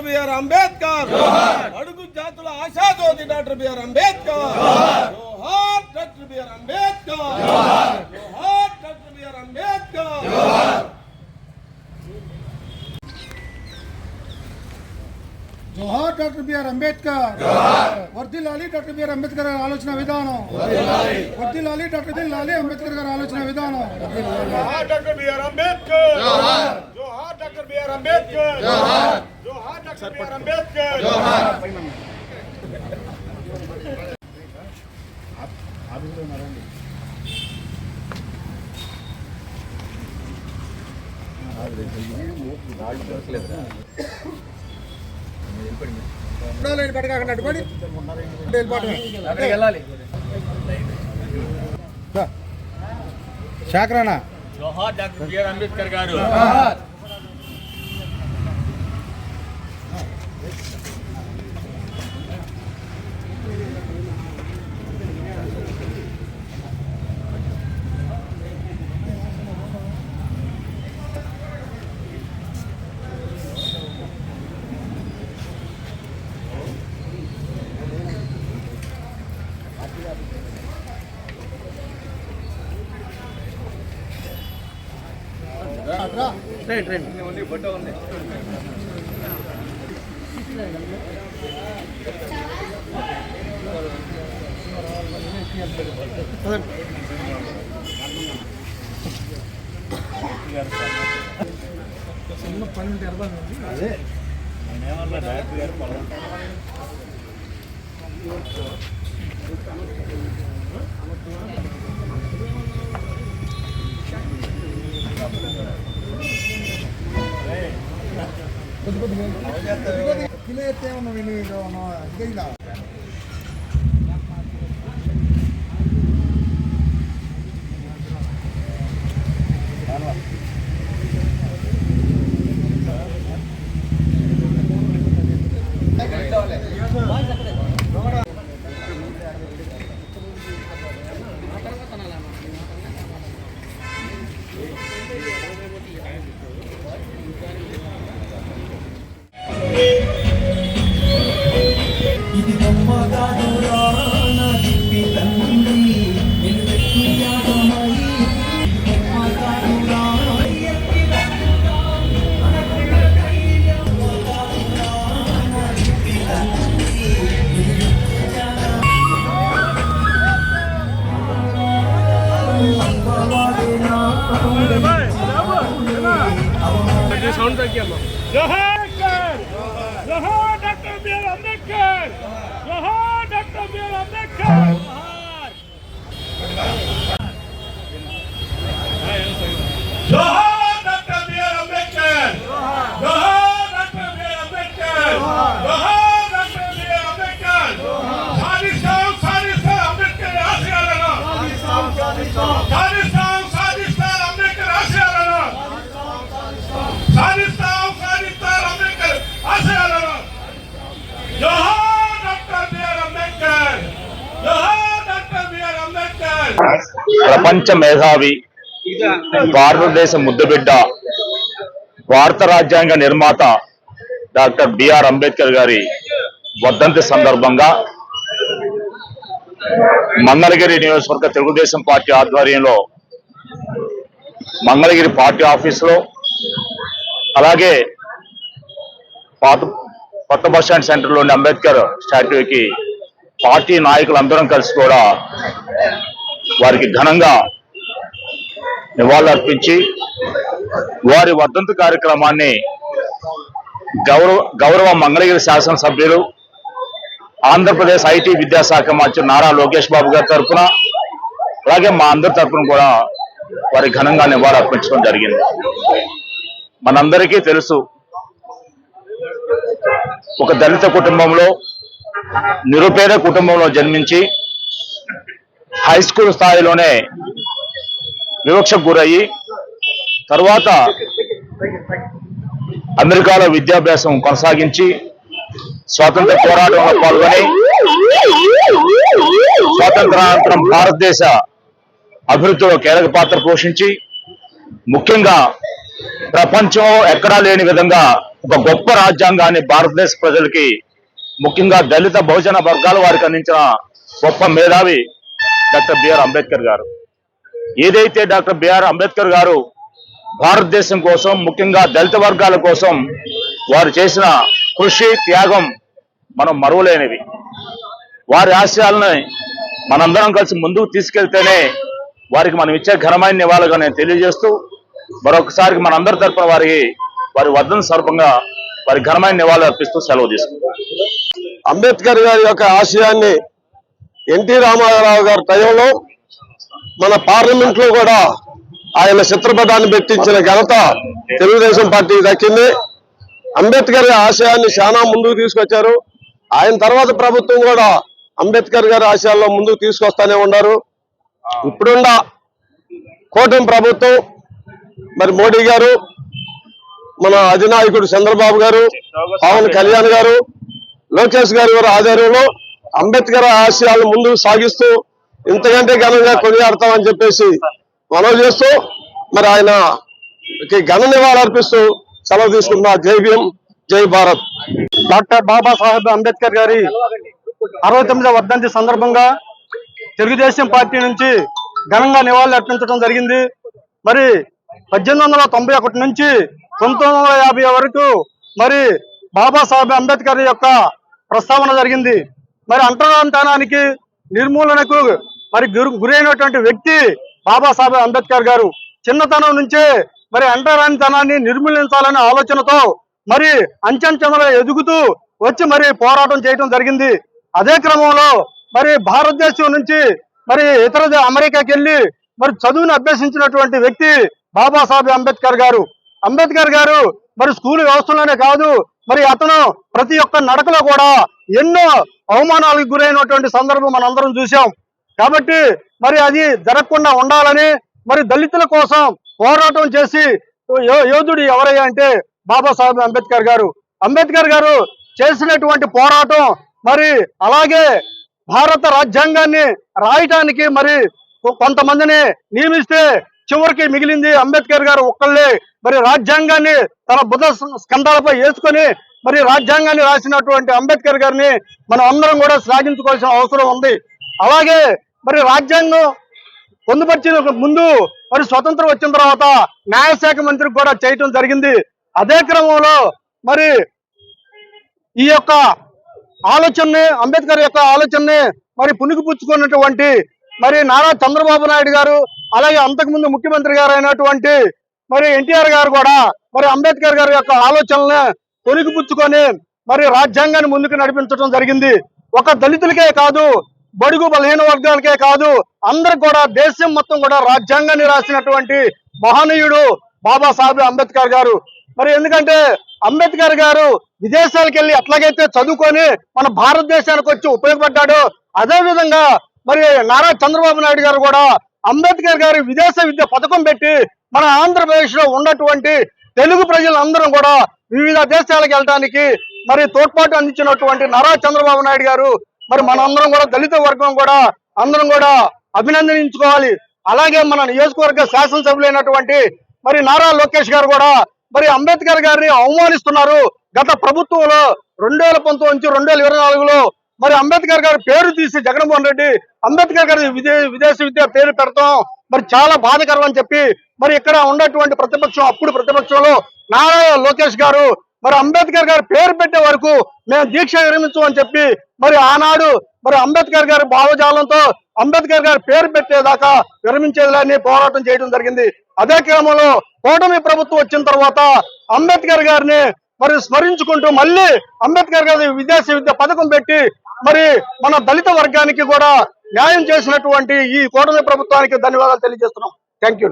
Doctor BR Ambedkar. అడుగు జాతుల ఆశాజ్యోతి డాక్టర్ బిఆర్ అంబేద్కర్. జోహార్. Doctor BR Ambedkar. జోహార్. Doctor BR Ambedkar. జోహార్. Doctor BR Ambedkar. వర్దిల్లాలి డాక్టర్ బిఆర్ అంబేద్కర్ గారి ఆలోచన విధానం. వర్దిల్లాలి. డాక్టర్ దిల్లాలి అంబేద్కర్ గారి ఆలోచన విధానం. Doctor B R Ambedkar. జోహార్ డాక్టర్ బిఆర్ అంబేద్కర్ జోహార్ doctor B R Ambedkar line పడకాకుండా అడ్డుపడి వెళ్ళిపోవటమే. దా. శాకరానా జోహార్ డాక్టర్ బిఆర్ అంబేద్కర్ గారు రైట్ రైట్ చిన్న పన్నెండు ఇరవై అదే నేనేమన్నా డైరెక్టర్ గారు పొలం Thank you. కిలో ఎత్తే ఉన్నా విని ఇదిగా జోహార్ జోహార్! సాధిస్తాం అంబేద్కర్. ఆశయాలను. ప్రపంచ మేధావి భారతదేశ ముద్దుబిడ్డ భారత రాజ్యాంగ నిర్మాత డాక్టర్ బిఆర్ అంబేద్కర్ గారి వర్ధంతి సందర్భంగా మంగళగిరి నియోజకవర్గ తెలుగుదేశం పార్టీ ఆధ్వర్యంలో మంగళగిరి పార్టీ ఆఫీసులో అలాగే పాత కొత్త బస్ స్టాండ్ సెంటర్లోని అంబేద్కర్ స్టాట్యూకి పార్టీ నాయకులందరం కలిసి కూడా వారికి ఘనంగా నివాళులర్పించి వారి వర్ధంతు కార్యక్రమాన్ని గౌరవ గౌరవ మంగళగిరి శాసనసభ్యులు ఆంధ్రప్రదేశ్ ఐటీ విద్యాశాఖ మంత్రి నారా లోకేష్ బాబు గారి తరఫున అలాగే మా అందరి తరఫున కూడా వారి ఘనంగా నివాళులర్పించడం జరిగింది. మనందరికీ తెలుసు. ఒక దళిత కుటుంబంలో నిరుపేద కుటుంబంలో జన్మించి హై స్కూల్ స్థాయిలోనే వివక్షకు గురయ్యి తర్వాత అమెరికాలో విద్యాభ్యాసం కొనసాగించి స్వాతంత్ర పోరాటంలో పాల్గొని స్వాతంత్రానంతరం భారతదేశ అభివృద్ధిలో కీలక పాత్ర పోషించి ముఖ్యంగా ప్రపంచం ఎక్కడా లేని విధంగా ఒక గొప్ప రాజ్యాంగాన్ని భారతదేశ ప్రజలకి ముఖ్యంగా దళిత బహుజన వర్గాల వారికి అందించిన గొప్ప మేధావి డాక్టర్ బిఆర్ అంబేద్కర్ గారు. ఏదైతే డాక్టర్ బిఆర్ అంబేద్కర్ గారు భారతదేశం కోసం ముఖ్యంగా దళిత వర్గాల కోసం వారు చేసిన కృషి త్యాగం మనం మరువలేనివి. వారి ఆశయాలని మనందరం కలిసి ముందుకు తీసుకెళ్తేనే వారికి మనం ఇచ్చే ఘనమైన నివాళులుగా నేను తెలియజేస్తూ మరొకసారి మనందరి తరపున వారికి వారి వర్ధన స్వరూపంగా వారి ఘనమైన నివాళులు అర్పిస్తూ సెలవు తీసుకుంటాం అంబేద్కర్ గారి యొక్క ఆశయాన్ని ఎన్టీ రామారావు గారి టైంలో మన పార్లమెంట్లో కూడా ఆయన చిత్రపటాన్ని పెట్టించిన ఘనత తెలుగుదేశం పార్టీ దక్కింది. అంబేద్కర్ గారి ఆశయాన్ని చాలా ముందుకు తీసుకొచ్చారు. ఆయన తర్వాత ప్రభుత్వం కూడా అంబేద్కర్ గారి ఆశయాల్లో ముందుకు తీసుకొస్తానే ఉన్నారు. ఇప్పుడున్న కూటమి ప్రభుత్వం మరి మోడీ గారు మన అధినాయకుడు చంద్రబాబు గారు పవన్ కళ్యాణ్ గారు లోకేష్ గారి వారి ఆధ్వర్యంలో అంబేద్కర్ ఆశయాలను ముందుకు సాగిస్తూ ఇంతకంటే ఘనంగా కొనియాడతామని చెప్పేసి మనవి చేస్తూ మరి ఆయన ఘన నివాళులర్పిస్తూ సెలవు తీసుకుంటున్నా జై భీం జై భారత్. డాక్టర్ బాబాసాహెబ్ అంబేద్కర్ గారి అరవై తొమ్మిదవ వర్ధంతి సందర్భంగా తెలుగుదేశం పార్టీ నుంచి ఘనంగా నివాళులు అర్పించడం జరిగింది. మరి పద్దెనిమిది వందల తొంభై ఒకటి నుంచి పంతొమ్మిది వందల యాభై వరకు మరి బాబాసాహెబ్ అంబేద్కర్ యొక్క ప్రస్తావన జరిగింది. మరి అంటరాంతనానికి నిర్మూలనకు మరి గురి గురైనటువంటి వ్యక్తి బాబాసాహెబ్ అంబేద్కర్ గారు. చిన్నతనం నుంచే మరి అంటరానితనాన్ని నిర్మూలించాలనే ఆలోచనతో మరి అంచెంచెంతలో ఎదుగుతూ వచ్చి మరి పోరాటం చేయడం జరిగింది. అదే క్రమంలో మరి భారతదేశం నుంచి మరి ఇతర అమెరికాకి వెళ్ళి మరి చదువును అభ్యసించినటువంటి వ్యక్తి బాబాసాహెబ్ అంబేద్కర్ గారు. అంబేద్కర్ గారు మరి స్కూల్ వ్యవస్థలోనే కాదు మరి అతను ప్రతి ఒక్క నడకలో కూడా ఎన్నో అవమానాలకు గురైనటువంటి సందర్భం మనందరం చూసాం కాబట్టి మరి అది జరగకుండా ఉండాలని మరి దళితుల కోసం పోరాటం చేసి యోధుడు ఎవరయ్యా అంటే బాబాసాహెబ్ అంబేద్కర్ గారు. అంబేద్కర్ గారు చేసినటువంటి పోరాటం మరి అలాగే భారత రాజ్యాంగాన్ని రాయటానికి మరి కొ- కొంతమందిని నియమిస్తే చివరికి మిగిలింది అంబేద్కర్ గారు ఒక్కళ్ళే. మరి రాజ్యాంగాన్ని తన బుధ స్కంధాలపై వేసుకొని మరి రాజ్యాంగాన్ని రాసినటువంటి అంబేద్కర్ గారిని మనం అందరం కూడా శ్లాఘించుకోవాల్సిన అవసరం ఉంది. అలాగే మరి రాజ్యాంగం పొందుపరిచిన ముందు మరి స్వతంత్రం వచ్చిన తర్వాత న్యాయశాఖ మంత్రికి కూడా చేయటం జరిగింది. అదే క్రమంలో మరి ఈ యొక్క ఆలోచనని అంబేద్కర్ యొక్క ఆలోచనని మరి పుణికిపుచ్చుకున్నటువంటి మరి నారా చంద్రబాబు నాయుడు గారు అలాగే అంతకుముందు ముఖ్యమంత్రి గారు అయినటువంటి మరి ఎన్టీఆర్ గారు కూడా మరి అంబేద్కర్ గారి యొక్క ఆలోచనల్ని పుణికిపుచ్చుకొని మరి రాజ్యాంగాన్ని ముందుకు నడిపించడం జరిగింది. ఒక దళితులకే కాదు బడుగు బలహీన వర్గాలకే కాదు అందరు కూడా దేశం మొత్తం కూడా రాజ్యాంగాన్ని రాసినటువంటి మహనీయుడు బాబాసాహెబ్ అంబేద్కర్ గారు. మరి ఎందుకంటే అంబేద్కర్ గారు విదేశాలకు వెళ్ళి ఎట్లాగైతే చదువుకొని మన భారతదేశానికి వచ్చి ఉపయోగపడ్డాడో. అదే విధంగా మరి నారా చంద్రబాబు నాయుడు గారు కూడా అంబేద్కర్ గారి విదేశ విద్య పథకం పెట్టి మన ఆంధ్రప్రదేశ్లో ఉన్నటువంటి తెలుగు ప్రజలందరం కూడా వివిధ దేశాలకు వెళ్ళడానికి మరి తోడ్పాటు అందించినటువంటి నారా చంద్రబాబు నాయుడు గారు మరి మనందరం కూడా దళిత వర్గం కూడా అందరం కూడా అభినందించుకోవాలి. అలాగే మన నియోజకవర్గ శాసనసభ్యులైనటువంటి మరి నారా లోకేష్ గారు కూడా మరి అంబేద్కర్ గారిని అవమానిస్తున్నారు. గత ప్రభుత్వంలో రెండు వేల పంతొమ్మిది నుంచి రెండు వేల ఇరవై నాలుగులో మరి అంబేద్కర్ గారి పేరు తీసి జగన్మోహన్ రెడ్డి అంబేద్కర్ గారి విదే విద్య పేరు పెడతాం. మరి చాలా బాధకరం అని చెప్పి మరి ఇక్కడ ఉన్నటువంటి ప్రతిపక్షం అప్పుడు ప్రతిపక్షంలో నారా లోకేష్ గారు మరి అంబేద్కర్ గారి పేరు పెట్టే వరకు మేము దీక్ష విరమించు అని చెప్పి మరి ఆనాడు మరి అంబేద్కర్ గారి భావజాలంతో అంబేద్కర్ గారి పేరు పెట్టేదాకా విరమించేదని పోరాటం చేయడం జరిగింది. అదే క్రమంలో కూటమి ప్రభుత్వం వచ్చిన తర్వాత అంబేద్కర్ గారిని మరి స్మరించుకుంటూ మళ్ళీ అంబేద్కర్ గారి విదేశీ విద్య పథకం పెట్టి మరి మన దళిత వర్గానికి కూడా న్యాయం చేసినటువంటి ఈ కూటమి ప్రభుత్వానికి ధన్యవాదాలు తెలియజేస్తున్నాం. Thank you